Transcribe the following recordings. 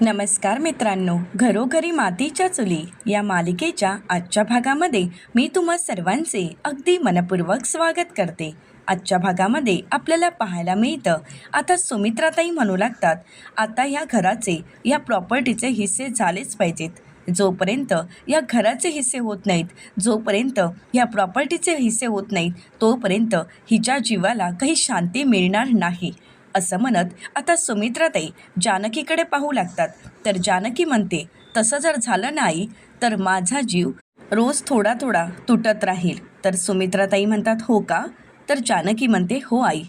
नमस्कार मित्रांनो घरोघरी मातीच्या चुली या मालिकेच्या आजच्या भागामध्ये मी तुम्हा सर्वांचे अगदी मनपूर्वक स्वागत करते. आजच्या भागामध्ये आपल्याला पाहायला मिळतं आता सुमित्राताई म्हणू लागतात आता या घराचे या प्रॉपर्टीचे हिस्से झालेच पाहिजेत. जोपर्यंत या घराचे हिस्से होत नाहीत जोपर्यंत या प्रॉपर्टीचे हिस्से होत नाहीत तोपर्यंत हिच्या जीवाला काही शांती मिळणार नाही. असं म्हणत आता सुमित्राताई जानकीकडे पाहू लागतात. तर जानकी म्हणते तसं जर झालं नाही तर माझा जीव रोज थोडा थोडा तुटत राहील. तर सुमित्राताई म्हणतात हो का? तर जानकी म्हणते हो आई.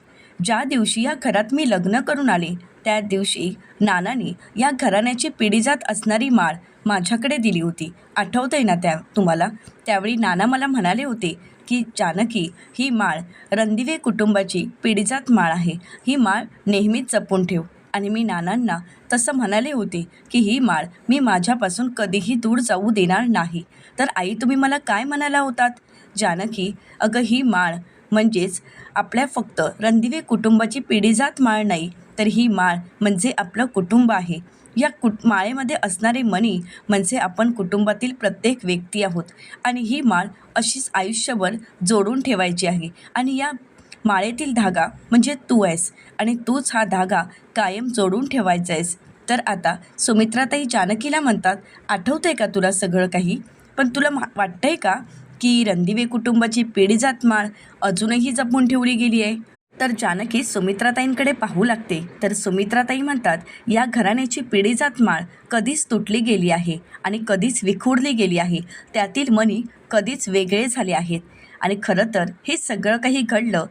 ज्या दिवशी या घरात मी लग्न करून आले त्या दिवशी नानाने या घराण्याची पिढीजात असणारी माळ माझ्याकडे दिली होती. आठवतंय ना त्या तुम्हाला? त्यावेळी नाना मला म्हणाले होते की जानकी ही माळ रणदिवे कुटुंबाची पिढीजात माळ आहे. ही माळ नेहमीच जपून ठेव. आणि मी नानांना तसं म्हणाले होते की ही माळ मी माझ्यापासून कधीही दूर जाऊ देणार नाही. तर आई तुम्ही मला काय म्हणाला होतात? जानकी अगं ही माळ म्हणजेच आपल्या फक्त रणदिवे कुटुंबाची पिढीजात माळ नाही तर ही माळ म्हणजे आपलं कुटुंब आहे. या कुट माळेमध्ये असणारे मणी म्हणजे आपण कुटुंबातील प्रत्येक व्यक्ती आहोत. आणि ही माळ अशीच आयुष्यभर जोडून ठेवायची आहे. आणि या माळेतील धागा म्हणजे तू आहेस. आणि तूच हा धागा कायम जोडून ठेवायचा आहेस. तर आता सुमित्राताई जानकीला म्हणतात आठवतंय का तुला सगळं काही? पण तुला मा वाटतंय का की रणदिवे कुटुंबाची पिढीजात माळ अजूनही जपून ठेवली गेली आहे? तर जानकी सुमित्राताईंकडे पाहू लागते. तर सुमित्राताई म्हणतात या घराण्याची पिढीजात माळ कधीच तुटली गेली आहे आणि कधीच विखुरली गेली आहे. त्यातील मनी कधीच वेगळे झाले आहेत. आणि खरं तर हे सगळं काही घडलं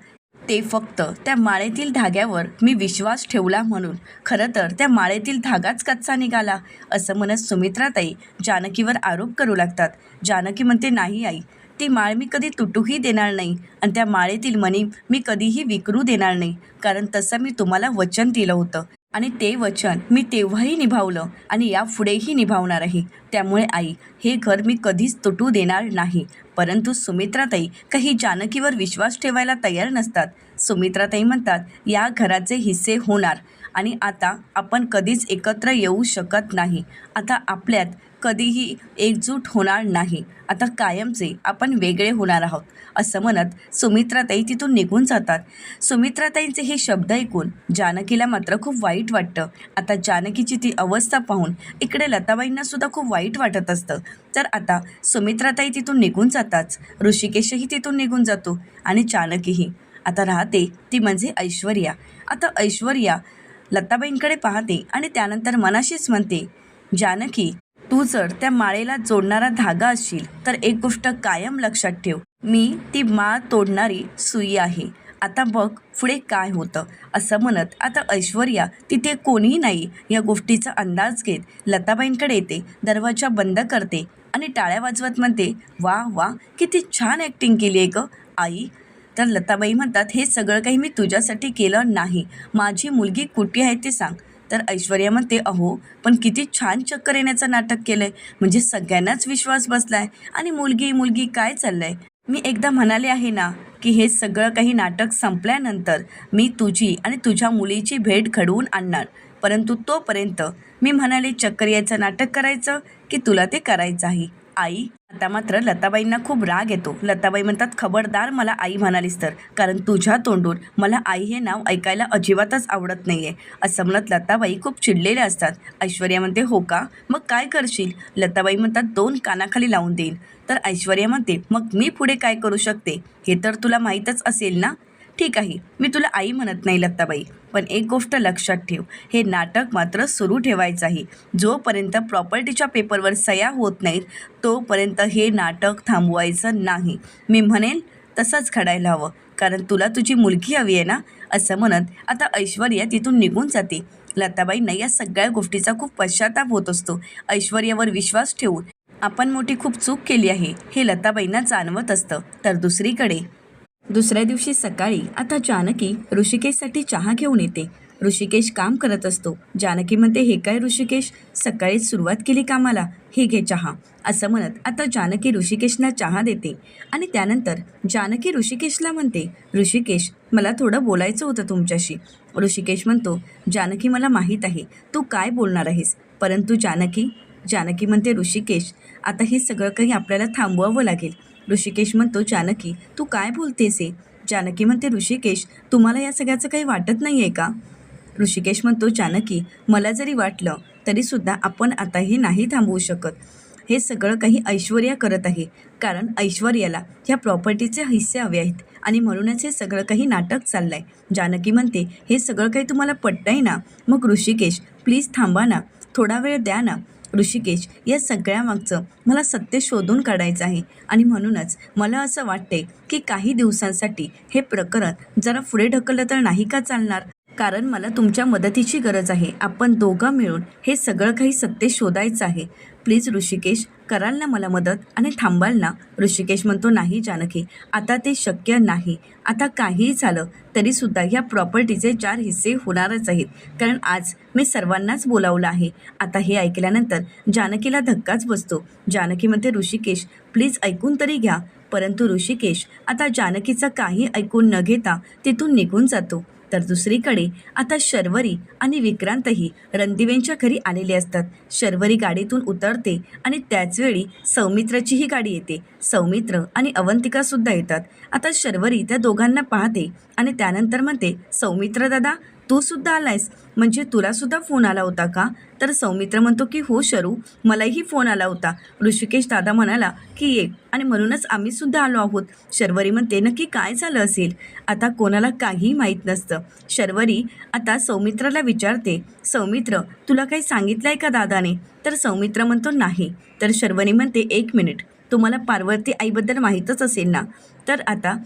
ते फक्त त्या माळेतील धाग्यावर मी विश्वास ठेवला म्हणून. खरं तर त्या माळेतील धागाच कच्चा निघाला असं म्हणत सुमित्राताई जानकीवर आरोप करू लागतात. जानकी म्हणते नाही आई ती माळ मी कधी तुटूही देणार नाही. आणि त्या माळेतील मणी मी कधीही विकरू देणार नाही. कारण तसं मी तुम्हाला वचन दिलं होतं. आणि ते वचन मी तेव्हाही निभावलं आणि यापुढेही निभावणार आहे त्यामुळे आई हे घर मी कधीच तुटू देणार नाही. परंतु सुमित्राताई काही जानकीवर विश्वास ठेवायला तयार नसतात. सुमित्राताई म्हणतात या घराचे हिस्से होणार. आणि आता आपण कधीच एकत्र येऊ शकत नाही. आता आपल्यात कधीही एकजूट होणार नाही. आता कायमचे आपण वेगळे होणार आहोत असं म्हणत सुमित्राताई तिथून निघून जातात. सुमित्राताईंचे हे शब्द ऐकून जानकीला मात्र खूप वाईट वाटतं. आता जानकीची ती अवस्था पाहून इकडे लताबाईंना सुद्धा खूप वाईट वाटत असतं. तर आता सुमित्राताई तिथून निघून जाताच. ऋषिकेशही तिथून निघून जातो आणि जानकीही आता राहते ती म्हणजे ऐश्वर्या. आता ऐश्वर्या लताबाईंकडे पाहते आणि त्यानंतर मनाशीच म्हणते जानकी तू जर त्या माळेला जोडणारा धागा असशील तर एक गोष्ट कायम लक्षात ठेव. मी ती माळ तोडणारी सुई आहे. आता बघ पुढे काय होतं. असं म्हणत आता ऐश्वर्या तिथे कोणीही नाही. या गोष्टीचा अंदाज घेत लताबाईंकडे येते दरवाजा बंद करते आणि टाळ्या वाजवत म्हणते वा वा किती छान ॲक्टिंग केली आहे गं आई. तर लताबाई म्हणतात हे सगळं काही मी तुझ्यासाठी केलं नाही. माझी मुलगी कुठे आहे ते सांग. तर ऐश्वर्या म्हणते अहो पण किती छान चक्कर येण्याचं नाटक केलं आहे म्हणजे सगळ्यांनाच विश्वास बसला आहे आणि मुलगी मुलगी काय चाललं आहे मी एकदा म्हणाले आहे ना की हे सगळं काही नाटक संपल्यानंतर मी तुझी आणि तुझ्या मुलीची भेट घडवून आणणार. परंतु तोपर्यंत मी म्हणाले चक्कर यायचं नाटक करायचं की तुला ते करायचं आहे आई आता मात्र लताबाईंना खूप राग येतो. लताबाई म्हणतात खबरदार मला आई म्हणालीस तर. कारण तुझ्या तोंडून मला आई हे नाव ऐकायला अजिबातच आवडत नाही आहे असं म्हणत लताबाई खूप चिडलेल्या असतात. ऐश्वर्या म्हणते हो का? मग काय करशील? लताबाई म्हणतात दोन कानाखाली लावून देईन. तर ऐश्वर्या म्हणते मग मी पुढे काय करू शकते? हे तर तुला माहीतच असेल ना? ठीक आहे मी तुला आई म्हणत नाही लत्ताबाई पण एक गोष्ट लक्षात ठेव हे नाटक मात्र सुरू ठेवायचं आहे जोपर्यंत प्रॉपर्टीच्या पेपरवर सया होत नाहीत तोपर्यंत हे नाटक थांबवायचं नाही. मी म्हणेन तसंच घडायला हवं कारण तुला तुझी मुलगी हवी आहे ना असं म्हणत आता ऐश्वर्या तिथून निघून जाते. लताबाईंना या सगळ्या गोष्टीचा खूप पश्चाताप होत असतो. ऐश्वर्यावर विश्वास ठेवून आपण मोठी खूप चूक केली आहे हे लताबाईंना जाणवत असतं. तर दुसरीकडे दुसऱ्या दिवशी सकाळी आता जानकी ऋषिकेशसाठी चहा घेऊन येते. ऋषिकेश काम करत असतो. जानकी म्हणते हे काय ऋषिकेश? सकाळीच सुरुवात केली कामाला. हे घे चहा. असं म्हणत आता जानकी ऋषिकेशला चहा देते. आणि त्यानंतर जानकी ऋषिकेशला म्हणते ऋषिकेश मला थोडं बोलायचं होतं तुमच्याशी. ऋषिकेश म्हणतो जानकी मला माहीत आहे. तू काय बोलणार आहेस? परंतु जानकी जानकी म्हणते ऋषिकेश आता हे सगळं काही आपल्याला थांबवावं लागेल. ऋषिकेश म्हणतो जानकी तू काय बोलतेस हे? जानकी म्हणते ऋषिकेश तुम्हाला या सगळ्याचं काही वाटत नाही आहे का? ऋषिकेश म्हणतो जानकी मला जरी वाटलं तरीसुद्धा आपण आता हे नाही थांबवू शकत. हे सगळं काही ऐश्वर्या करत आहे. कारण ऐश्वर्याला ह्या प्रॉपर्टीचे हिस्से हवे आहेत. आणि म्हणूनच हे सगळं काही नाटक चाललं आहे जानकी म्हणते हे सगळं काही तुम्हाला पटतंय ना? मग ऋषिकेश प्लीज थांबा ना. थोडा वेळ द्या ना. ऋषिकेश या सगळ्यामागचं मला सत्य शोधून काढायचं आहे. आणि म्हणूनच मला असं वाटते की काही दिवसांसाठी हे प्रकरण जरा पुढे ढकललं तर नाही का चालणार? कारण मला तुमच्या मदतीची गरज आहे. आपण दोघं मिळून हे सगळं काही सत्य शोधायचं आहे. प्लीज ऋषिकेश कराल ना मला मदत आणि थांबाल ना. ऋषिकेश म्हणतो नाही जानकी आता ते शक्य नाही. आता काहीही झालं तरीसुद्धा ह्या प्रॉपर्टीचे चार हिस्से होणारच आहेत. कारण आज मी सर्वांनाच बोलावलं आहे. आता हे ऐकल्यानंतर जानकीला धक्काच बसतो. जानकी म्हणते ऋषिकेश प्लीज ऐकून तरी घ्या. परंतु ऋषिकेश आता जानकीचं काही ऐकून न घेता तिथून निघून जातो. तर दुसरीकडे आता शर्वरी आणि विक्रांतही रणदिवेंच्या घरी आलेले असतात. शर्वरी गाडीतून उतरते आणि त्याचवेळी सौमित्राचीही गाडी येते. सौमित्र आणि अवंतिकासुद्धा येतात. आता शर्वरी त्या दोघांना पाहते आणि त्यानंतर म्हणते सौमित्र दादा तू सुद्धा आलायस? म्हणजे तुलासुद्धा फोन आला होता का? तर सौमित्र म्हणतो की हो शरू मलाही फोन आला होता. ऋषिकेश दादा म्हणाला की ये. आणि म्हणूनच आम्हीसुद्धा आलो आहोत. शर्वरी म्हणते नक्की काय झालं असेल? आता कोणाला काहीही माहीत नसतं. शर्वरी आता सौमित्राला विचारते सौमित्र तुला काही सांगितलं आहे का दादाने? तर सौमित्र म्हणतो नाही. तर शर्वरी म्हणते एक मिनिट तुम्हाला पार्वती आईबद्दल माहीतच असेल ना? तर आता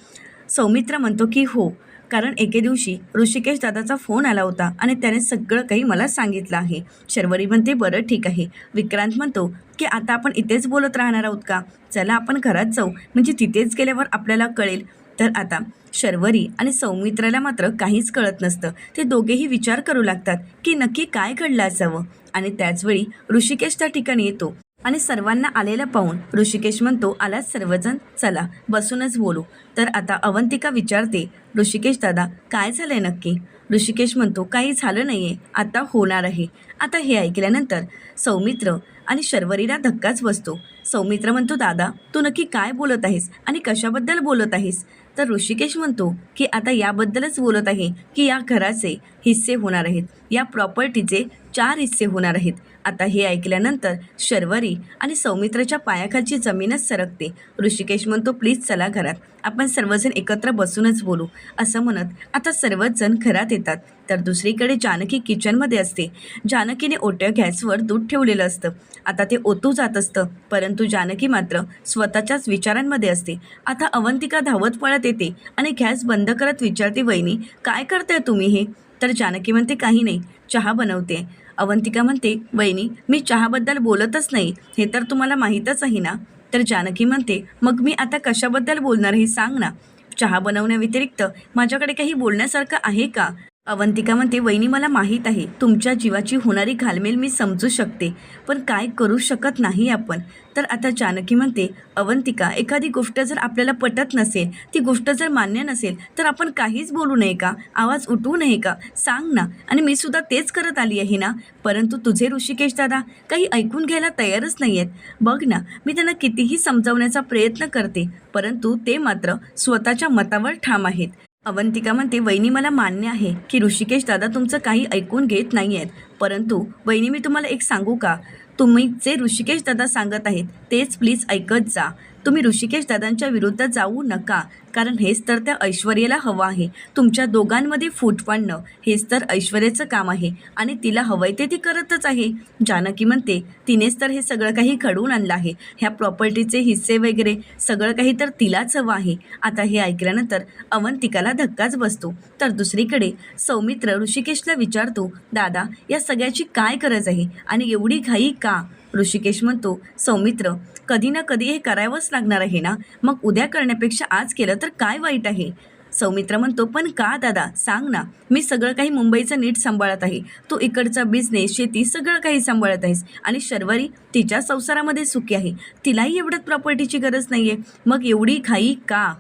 सौमित्र म्हणतो की हो. कारण एके दिवशी ऋषिकेश दादाचा फोन आला होता आणि त्याने सगळं काही मला सांगितलं आहे. शर्वरी म्हणते बरं ठीक आहे. विक्रांत म्हणतो की आता आपण इथेच बोलत राहणार आहोत का? चला आपण घरात जाऊ. म्हणजे तिथेच गेल्यावर आपल्याला कळेल. तर आता शर्वरी आणि सौमित्राला मात्र काहीच कळत नसतं. ते दोघेही विचार करू लागतात की नक्की काय घडलं असावं? आणि त्याचवेळी ऋषिकेश त्या ठिकाणी येतो. आणि सर्वांना आलेलं पाहून ऋषिकेश म्हणतो आलात सर्वजण? चला बसूनच बोलू. तर आता अवंतिका विचारते ऋषिकेश दादा काय झालंय नक्की? ऋषिकेश म्हणतो काही झालं नाही आहे आता होणार आहे. आता हे ऐकल्यानंतर सौमित्र आणि शर्वरीला धक्काच बसतो. सौमित्र म्हणतो दादा तू नक्की काय बोलत आहेस आणि कशाबद्दल बोलत आहेस? तर ऋषिकेश म्हणतो की आता याबद्दलच बोलत आहे की या घराचे हिस्से होणार आहेत. या प्रॉपर्टीचे चार हिस्से होणार आहेत. आता हे ऐकल्यानंतर शर्वरी आणि सौमित्राच्या पायाखालची जमीनच सरकते. ऋषिकेश म्हणतो प्लीज चला घरात. आपण सर्वजण एकत्र बसूनच बोलू. असं म्हणत आता सर्वच जण घरात येतात. तर दुसरीकडे जानकी किचनमध्ये असते. जानकीने ओट्या गॅसवर दूध ठेवलेलं असतं. आता ते ओतू जात असतं परंतु जानकी मात्र स्वतःच्याच विचारांमध्ये असते. आता अवंतिका धावत पळत येते आणि गॅस बंद करत विचारते वहिनी काय करताय तुम्ही हे? तर जानकी म्हणते काही नाही चहा बनवते अवंतिका म्हणते वहिनी मी चहाबद्दल बोलतच नाही हे तर तुम्हाला माहीतच आहे ना? तर जानकी म्हणते मग मी आता कशाबद्दल बोलणार हे सांग ना. चहा बनवण्याव्यतिरिक्त माझ्याकडे काही बोलण्यासारखं आहे का? अवंतिका म्हणते वहिनी मला माहीत आहे तुमच्या जीवाची होणारी घालमेल मी समजू शकते पण काय करू शकत नाही आपण. तर आता जानकी म्हणते अवंतिका एखादी गोष्ट जर आपल्याला पटत नसेल ती गोष्ट जर मान्य नसेल तर आपण काहीच बोलू नये का? आवाज उठवू नये का? सांग ना. आणि मी सुद्धा तेच करत आली आहे ना? परंतु तुझे ऋषिकेश दादा काही ऐकून घ्यायला तयारच नाही आहेत बघ ना मी त्यांना कितीही समजावण्याचा प्रयत्न करते परंतु ते मात्र स्वतःच्या मतावर ठाम आहेत. अवंतिका म्हणते वहिनी मला मान्य आहे की ऋषिकेश दादा तुमचं काही ऐकून घेत नाही आहेत परंतु वहिनी मी तुम्हाला एक सांगू का? तुम्ही जे ऋषिकेश दादा सांगत आहेत तेच प्लीज ऐकत जा. तुम्ही ऋषिकेश दादांच्या विरुद्ध जाऊ नका कारण हेच तर त्या ऐश्वर्याला हवं आहे. तुमच्या दोघांमध्ये फूट पाडणं हेच तर ऐश्वर्याचं काम आहे. आणि तिला हवंय ते ती करतच आहे. जानकी म्हणते तिनेच तर हे सगळं काही घडवून आणलं आहे. ह्या प्रॉपर्टीचे हिस्से वगैरे सगळं काही तर तिलाच हवं आहे. आता हे ऐकल्यानंतर अवंतिकाला धक्काच बसतो. तर दुसरीकडे सौमित्र ऋषिकेशला विचारतो दादा या सगळ्याची काय गरज आहे? आणि एवढी घाई का? ऋषिकेश म्हणतो सौमित्र कधी ना कधी हे करावंच लागणार आहे ना? मग उद्या करण्यापेक्षा आज केलं तर काय वाईट आहे? सौमित्र म्हणतो पण का दादा? सांग ना. मी सगळं काही मुंबईचं नीट सांभाळत आहे. तू इकडचा बिझनेस शेती सगळं काही सांभाळत आहेस. आणि शर्वरी तिच्या संसारामध्ये सुखी आहे. तिलाही एवढ्यात प्रॉपर्टीची गरज नाही आहे मग एवढी घाई का?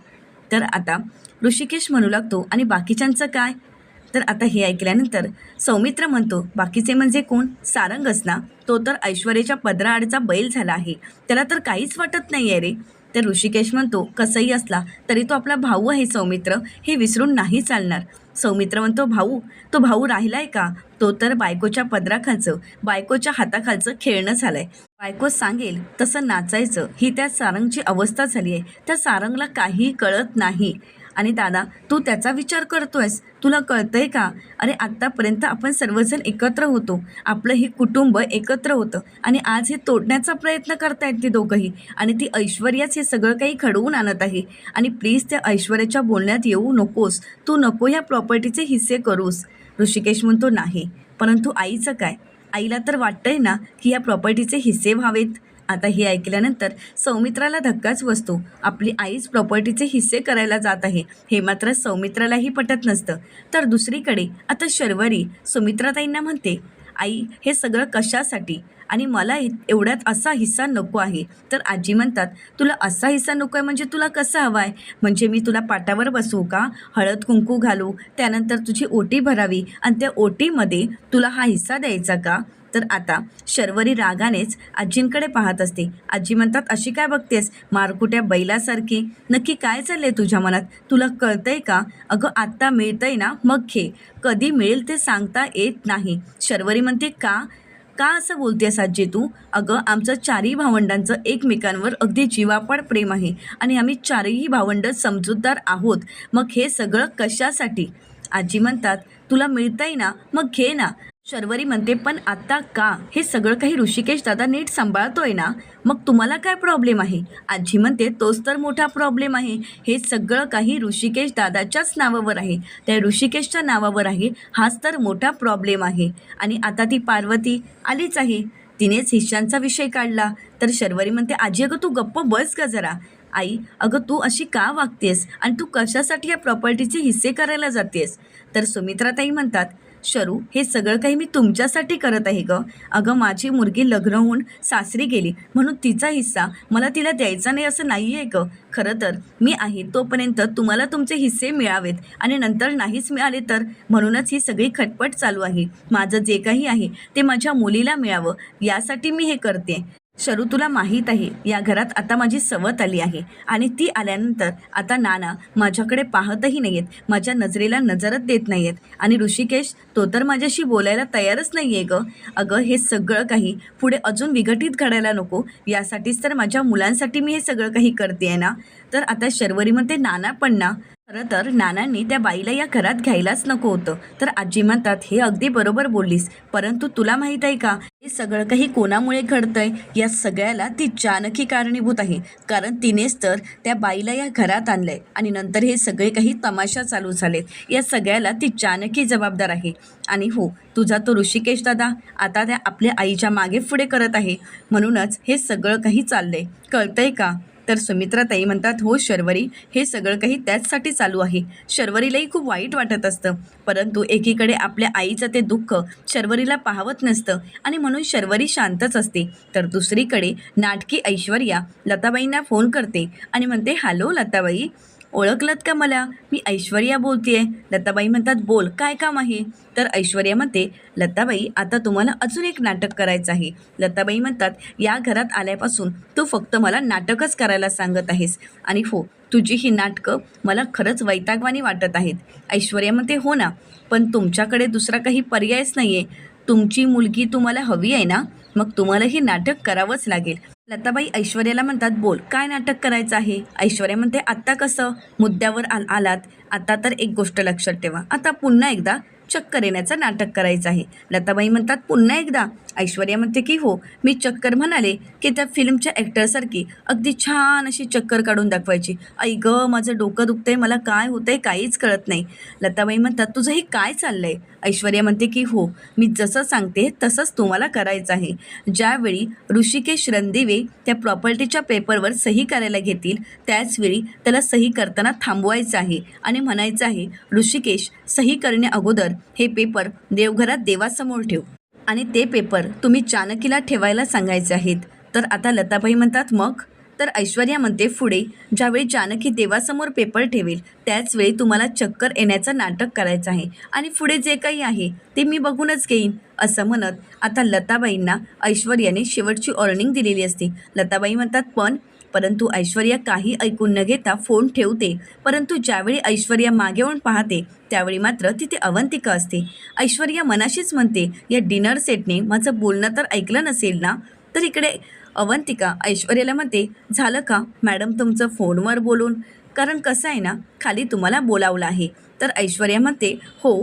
तर आता ऋषिकेश म्हणू लागतो आणि बाकीच्यांचं काय? तर आता हे ऐकल्यानंतर सौमित्र म्हणतो बाकीचे म्हणजे कोण? सारंगच ना? तो तर ऐश्वर्याच्या पदराआडचा बैल झाला आहे. त्याला तर काहीच वाटत नाही आहे रे. तर ऋषिकेश म्हणतो कसंही असला तरी तो आपला भाऊ आहे सौमित्र. हे विसरून नाही चालणार. सौमित्र म्हणतो भाऊ तो भाऊ राहिलाय का? तो तर बायकोच्या पदराखालचं बायकोच्या हाताखालचं खेळणं झालंय. बायको सांगेल तसं नाचायचं. ही त्या सारंगची अवस्था झाली आहे त्या सारंगला काही कळत नाही. आणि दादा तू त्याचा विचार करतोयस. तुला कळतंय का? अरे आत्तापर्यंत आपण सर्वजण एकत्र होतो. आपलं हे कुटुंब एकत्र होतं. आणि आज हे तोडण्याचा प्रयत्न करतायत ती दोघंही. आणि ती ऐश्वर्याच हे सगळं काही घडवून आणत आहे. आणि प्लीज त्या ऐश्वर्याच्या बोलण्यात येऊ नकोस. तू नको या प्रॉपर्टीचे हिस्से करूस. ऋषिकेश म्हणतो नाही. परंतु आईचं काय? आईला तर वाटतंय ना की या प्रॉपर्टीचे हिस्से व्हावेत. आता हे ऐकल्यानंतर सौमित्राला धक्काच बसतो. आपली आईच प्रॉपर्टीचे हिस्से करायला जात आहे. हे मात्र सौमित्रालाही पटत नसतं. तर दुसरीकडे आता शर्वरी सुमित्राताईंना म्हणते आई हे सगळं कशासाठी? आणि मला एवढ्यात असा हिस्सा नको आहे. तर आजी म्हणतात तुला असा हिस्सा नको आहे म्हणजे तुला कसा हवा आहे? म्हणजे मी तुला पाटावर बसवू का? हळद कुंकू घालू? त्यानंतर तुझी ओटी भरावी आणि त्या ओटीमध्ये तुला हा हिस्सा द्यायचा का? तर आता शर्वरी रागानेच आजींकडे पाहत असते. आजी म्हणतात अशी काय बघतेस? मारकुट्या बैलासारखी. नक्की काय चालले तुझ्या मनात? तुला कळतंय का? अगं आत्ता मिळतंय ना? मग घे. कधी मिळेल ते सांगता येत नाही. शर्वरी म्हणते का? का असं बोलतेस आजी तू? अगं आमचं चारही भावंडांचं एकमेकांवर अगदी जीवापाड प्रेम आहे आणि आम्ही चारही भावंड समजूतदार आहोत. मग हे सगळं कशासाठी? आजी म्हणतात तुला मिळतंय ना? मग घे ना. शर्वरी म्हणते पण आता का? हे सगळं काही ऋषिकेश दादा नीट सांभाळतोय ना? मग तुम्हाला काय प्रॉब्लेम आहे? आजी म्हणते तोच तर मोठा प्रॉब्लेम आहे. हे सगळं काही ऋषिकेश दादाच्याच नावावर आहे. त्या ऋषिकेशच्या नावावर आहे. हाच तर मोठा प्रॉब्लेम आहे. आणि आता ती पार्वती आलीच आहे. तिनेच हिश्यांचा विषय काढला. तर शर्वरी म्हणते आजी अगं तू गप्प बस का जरा. आई अगं तू अशी का वागतेस? आणि तू कशासाठी या प्रॉपर्टीचे हिस्से करायला जातेस? तर सुमित्राताई म्हणतात शरू हे सगळं काही मी तुमच्यासाठी करत आहे गं. अगं माझी मुलगी लग्न होऊन सासरी गेली म्हणून तिचा हिस्सा मला तिला द्यायचा नाही असं नाही आहे गं. खरं तर मी आहे तोपर्यंत तुम्हाला तुमचे हिस्से मिळावेत आणि नंतर नाहीच मिळाले तर म्हणूनच ही सगळी खटपट चालू आहे. माझं जे काही आहे ते माझ्या मुलीला मिळावं. यासाठी मी हे करते. शरू तुला माहीत आहे या घरात आता माझी सवत आली आहे. आणि ती आल्यानंतर आता नाना माझ्याकडे पाहतही नाही आहेत माझ्या नजरेला नजरच देत नाही आहेत आणि ऋषिकेश तो तर माझ्याशी बोलायला तयारच नाही आहे गं. अगं हे सगळं काही पुढे अजून विघटित घडायला नको. यासाठीच तर माझ्या मुलांसाठी मी हे सगळं काही करते आहे ना. तर आता शर्वरीमध्ये नाना पण ना. खरं तर नानांनी त्या बाईला या घरात घ्यायलाच नको होतं. तर आजी म्हणतात हे अगदी बरोबर बोललीस. परंतु तुला माहीत आहे का हे सगळं काही कोणामुळे घडतंय? या सगळ्याला ती जानकी कारणीभूत आहे. कारण तिनेच तर त्या बाईला या घरात आणलंय. आणि नंतर हे सगळे काही तमाशा चालू झालेत. या सगळ्याला ती जानकी जबाबदार आहे. आणि हो तुझा तो ऋषिकेश दादा आता त्या आपल्या आईच्या मागे पुढे करत आहे. म्हणूनच हे सगळं काही चाललंय. कळतंय का? तर सुमित्राताई म्हणतात हो शर्वरी हे सगळं काही त्याचसाठी चालू आहे. शर्वरीलाही खूप वाईट वाटत असतं. परंतु एकीकडे आपल्या आईचं ते दुःख शर्वरीला पाहवत नसतं आणि म्हणून शर्वरी शांतच असते. तर दुसरीकडे नाटकी ऐश्वर्या लताबाईंना फोन करते आणि म्हणते हॅलो लताबाई ओळखलत का मला? मी ऐश्वर्या बोलतेय. लताबाई म्हणतात बोल काय काम आहे? तर ऐश्वर्या म्हणते लताबाई आता तुम्हाला अजून एक नाटक करायचं आहे. लताबाई म्हणतात या घरात आल्यापासून तू फक्त मला नाटकच करायला सांगत आहेस. आणि हो तुझी ही नाटकं मला खरंच वैतागवानी वाटत आहेत. ऐश्वर्या म्हणते हो ना पण तुमच्याकडे दुसरा काही पर्यायच नाही आहे तुमची मुलगी तुम्हाला हवी आहे ना? मग तुम्हाला हे नाटक करावंच लागेल. लताबाई ऐश्वर्याला म्हणतात बोल काय नाटक करायचं आहे? ऐश्वर्या म्हणते आत्ता कसं? मुद्द्यावर आल आलात. आता तर एक गोष्ट लक्षात ठेवा. आता पुन्हा एकदा चक्कर येण्याचं नाटक करायचं आहे. लताबाई म्हणतात पुन्हा एकदा? ऐश्वर्या म्हणते की हो मी चक्कर म्हणाले की त्या फिल्मच्या ॲक्टरसारखी अगदी छान अशी चक्कर काढून दाखवायची. आई गं माझं डोकं दुखतंय मला काय होतंय काहीच कळत नाही. लताबाई म्हणतात तुझं हे काय चाललंय? ऐश्वर्या म्हणते की हो मी जसं सांगते तसंच तुम्हाला करायचं आहे. ज्यावेळी ऋषिकेश रणदिवे त्या प्रॉपर्टीच्या पेपरवर सही करायला घेतील त्याचवेळी त्याला सही करताना थांबवायचं आहे आणि म्हणायचं आहे ऋषिकेश सही करण्या अगोदर हे पेपर देवघरात देवासमोर ठेव. आणि ते पेपर तुम्ही जानकीला ठेवायला सांगायचे आहेत. तर आता लताबाई म्हणतात मग? तर ऐश्वर्या म्हणते पुढे ज्यावेळी जानकी देवासमोर पेपर ठेवेल त्याचवेळी तुम्हाला चक्कर येण्याचं नाटक करायचं आहे आणि पुढे जे काही आहे ते मी बघूनच घेईन असं म्हणत आता लताबाईंना ऐश्वर्याने शेवटची वॉर्निंग दिलेली असते. लताबाई म्हणतात पण परंतु ऐश्वर्या काही ऐकून न घेता फोन ठेवते. परंतु ज्यावेळी ऐश्वर्या मागे येऊन पाहते त्यावेळी मात्र तिथे अवंतिका असते. ऐश्वर्या मनाशीच म्हणते या डिनर सेटने माझं बोलणं तर ऐकलं नसेल ना? तर इकडे अवंतिका ऐश्वर्याला म्हणते झालं का? मॅडम तुमचं फोनवर बोलून. कारण कसं आहे ना खाली तुम्हाला बोलावलं आहे. तर ऐश्वर्या म्हणते हो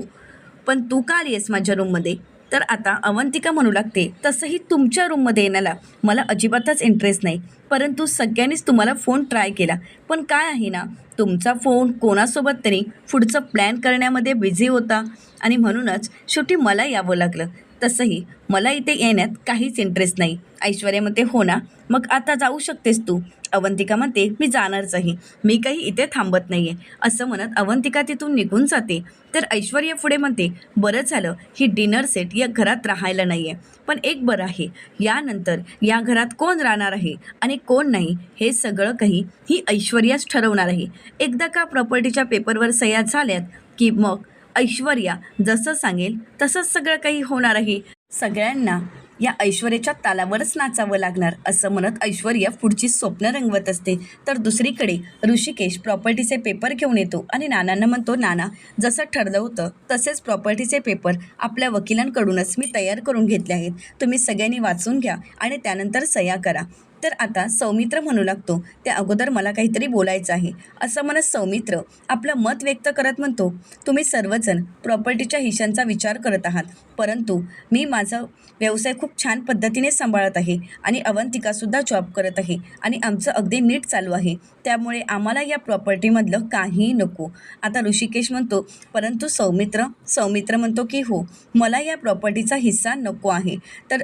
पण तू का आली आहेस माझ्या रूममध्ये तर आता अवंतिका म्हणू लागते तसंही तुमच्या रूममध्ये येण्याला मला अजिबातच इंटरेस्ट नाही. परंतु सगळ्यांनीच तुम्हाला फोन ट्राय केला. पण काय आहे ना तुमचा फोन कोणासोबत तरी पुढचं प्लॅन करण्यामध्ये बिझी होता. आणि म्हणूनच शेवटी मला यावं लागलं. तसंही मला इथे येण्यात काहीच इंटरेस्ट नाही. ऐश्वर्या म्हणते हो ना मग आता जाऊ शकतेस तू. अवंतिका म्हणते मी जाणारच आहे मी काही इथे थांबत नाही आहे असं म्हणत अवंतिका तिथून निघून जाते. तर ऐश्वर्या पुढे म्हणते बरं झालं ही डिनर सेट या घरात राहायला नाही आहे पण एक बरं आहे यानंतर या घरात कोण राहणार आहे आणि कोण नाही हे सगळं काही ही ऐश्वर्याच ठरवणार आहे. एकदा का प्रॉपर्टीच्या पेपरवर सह्या झाल्यात की मग ऐश्वर्या जसं सांगेल तसंच सगळं काही होणार आहे. सगळ्यांना या ऐश्वर्याच्या तालावरच नाचावं लागणार असं म्हणत ऐश्वर्या पुढची स्वप्न रंगवत असते. तर दुसरीकडे ऋषिकेश प्रॉपर्टीचे पेपर घेऊन येतो आणि नानांना म्हणतो नाना जसं ठरलं होतं तसेच प्रॉपर्टीचे पेपर आपल्या वकिलांकडूनच मी तयार करून घेतले आहेत. तुम्ही सगळ्यांनी वाचून घ्या आणि त्यानंतर सह्या करा. तर आता सौमित्र म्हणू लागतो त्या अगोदर मला काहीतरी बोलायचं आहे. असं म्हणत सौमित्र आपलं मत व्यक्त करत म्हणतो तुम्ही सर्वजण प्रॉपर्टीच्या हिशांचा विचार करत आहात परंतु मी माझा व्यवसाय खूप छान पद्धतीने सांभाळत आहे आणि अवंतिकासुद्धा जॉब करत आहे आणि आमचं अगदी नीट चालू आहे त्यामुळे आम्हाला या प्रॉपर्टीमधलं काहीही नको. आता ऋषिकेश म्हणतो परंतु सौमित्र सौमित्र म्हणतो की हो मला या प्रॉपर्टीचा हिस्सा नको आहे. तर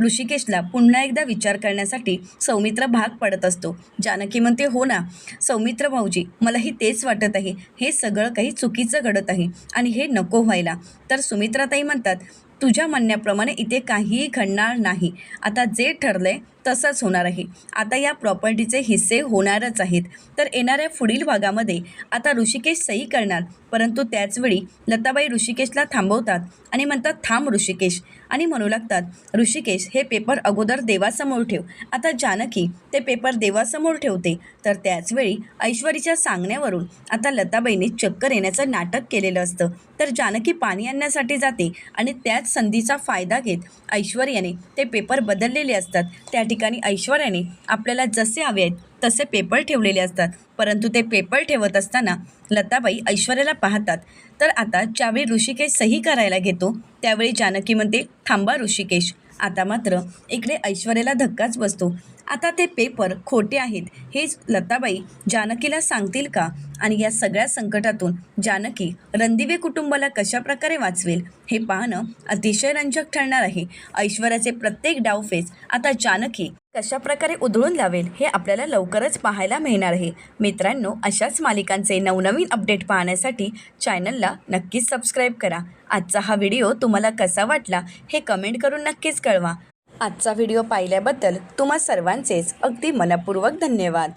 ऋषिकेशला पुन्हा एकदा विचार करण्यासाठी सौमित्र भाग पडत असतो. जानकी म्हणते हो ना सौमित्र भाऊजी मलाही तेच वाटत आहे. हे सगळं काही चुकीचं घडत आहे आणि हे नको व्हायला. तर सुमित्राताई म्हणतात तुझ्या म्हणण्याप्रमाणे इथे काहीही घडणार नाही. आता जे ठरलं आहे तसंच होणार आहे. आता या प्रॉपर्टीचे हिस्से होणारच आहेत. तर येणाऱ्या पुढील भागामध्ये आता ऋषिकेश सही करणार. परंतु त्याचवेळी लताबाई ऋषिकेशला थांबवतात आणि म्हणतात थांब ऋषिकेश. आणि म्हणू लागतात ऋषिकेश हे पेपर अगोदर देवासमोर ठेव. आता जानकी ते पेपर देवासमोर ठेवते. तर त्याचवेळी ऐश्वरीच्या सांगण्यावरून आता लताबाईने चक्कर येण्याचं नाटक केलेलं असतं. तर जानकी पाणी आणण्यासाठी जाते आणि त्याच संधीचा फायदा घेत ऐश्वर्याने ते पेपर बदललेले असतात. त्या ठिकाणी ऐश्वर्याने आपल्याला जसे हवे आहेत तसे पेपर ठेवलेले असतात. परंतु ते पेपर ठेवत असताना लताबाई ऐश्वर्याला पाहतात. तर आता ज्यावेळी ऋषिकेश सही करायला घेतो त्यावेळी जानकी म्हणते थांबा ऋषिकेश. आता मात्र इकडे ऐश्वर्याला धक्काच बसतो. आता ते पेपर खोटे आहेत हेच लताबाई जानकीला सांगतील का? आणि या सगळ्या संकटातून जानकी रणदिवे कुटुंबाला कशाप्रकारे वाचवेल? हे पाहणं अतिशय रंजक ठरणार आहे. ऐश्वर्याचे प्रत्येक डावफेस आता जानकी कशाप्रकारे उधळून लावेल हे आपल्याला लवकरच पाहायला मिळणार आहे. मित्रांनो अशाच मालिकांचे नवनवीन अपडेट पाहण्यासाठी चॅनलला नक्कीच सबस्क्राईब करा. आजचा हा व्हिडिओ तुम्हाला कसा वाटला हे कमेंट करून नक्कीच कळवा. आजचा व्हिडिओ पाहिल्याबद्दल तुम्हा सर्वांचेच अगदी मनपूर्वक धन्यवाद.